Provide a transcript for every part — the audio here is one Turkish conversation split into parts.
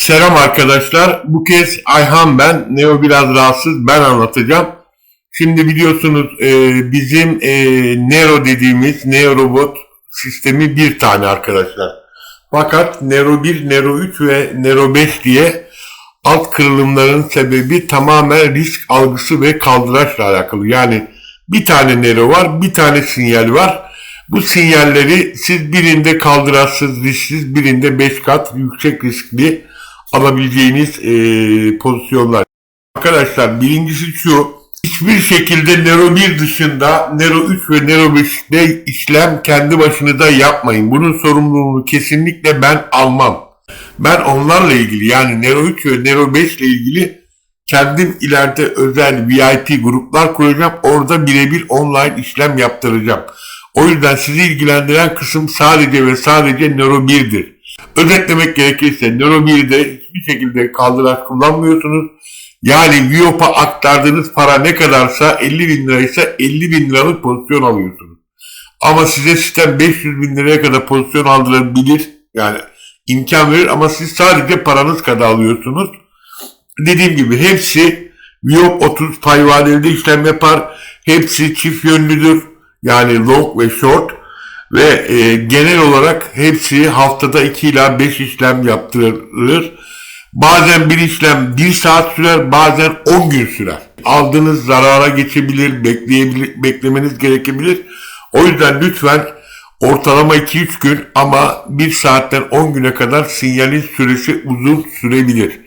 Selam arkadaşlar. Bu kez Ayhan ben. Neo biraz rahatsız. Ben anlatacağım. Şimdi biliyorsunuz e, bizim e, Nero dediğimiz Neo Robot sistemi bir tane arkadaşlar. Fakat Nero 1, Nero 3 ve Nero 5 diye alt kırılımların sebebi tamamen risk algısı ve kaldıraçla alakalı. Yani bir tane Nero var, bir tane sinyal var. Bu sinyalleri siz birinde kaldıraçsız, risksiz, birinde 5 kat yüksek riskli alabileceğiniz eee, pozisyonlar. Arkadaşlar birincisi şu, hiçbir şekilde Nero 1 dışında Nero 3 ve Nero 5'te işlem kendi başınıza yapmayın. Bunun sorumluluğunu kesinlikle ben almam. Ben onlarla ilgili yani Nero 3 ve Nero 5 ile ilgili kendim ileride özel VIP gruplar kuracağım. Orada birebir online işlem yaptıracağım. O yüzden sizi ilgilendiren kısım sadece ve sadece Nero 1'dir. Özetlemek gerekirse Nero 1'de hiçbir şekilde kaldıraç kullanmıyorsunuz. Yani Viop'a aktardığınız para ne kadarsa 50 bin liraysa 50 bin liralık pozisyon alıyorsunuz. Ama size sistem 500 bin liraya kadar pozisyon aldırabilir. Yani imkan verir ama siz sadece paranız kadar alıyorsunuz. Dediğim gibi hepsi Viop 30 pay vadeli işlem yapar. Hepsi çift yönlüdür. Yani long ve short ve e, genel olarak hepsi haftada 2 ila 5 işlem yaptırılır. Bazen bir işlem 1 saat sürer, bazen 10 gün sürer. Aldığınız zarara geçebilir, bekleyebilir, beklemeniz gerekebilir. O yüzden lütfen ortalama 2-3 gün ama 1 saatten 10 güne kadar sinyalin süresi uzun sürebilir.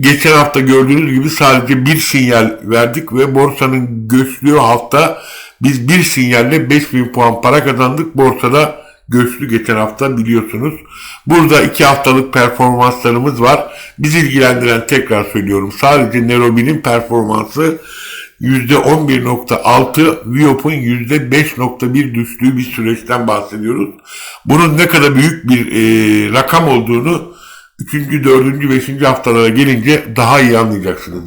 Geçen hafta gördüğünüz gibi sadece bir sinyal verdik ve borsanın göçlüğü hafta biz bir sinyalle 5000 puan para kazandık. Borsada göçlü geçen hafta biliyorsunuz. Burada iki haftalık performanslarımız var. Bizi ilgilendiren tekrar söylüyorum. Sadece Nerobi'nin performansı %11.6, Viop'un %5.1 düştüğü bir süreçten bahsediyoruz. Bunun ne kadar büyük bir e, rakam olduğunu 3. 4. 5. haftalara gelince daha iyi anlayacaksınız.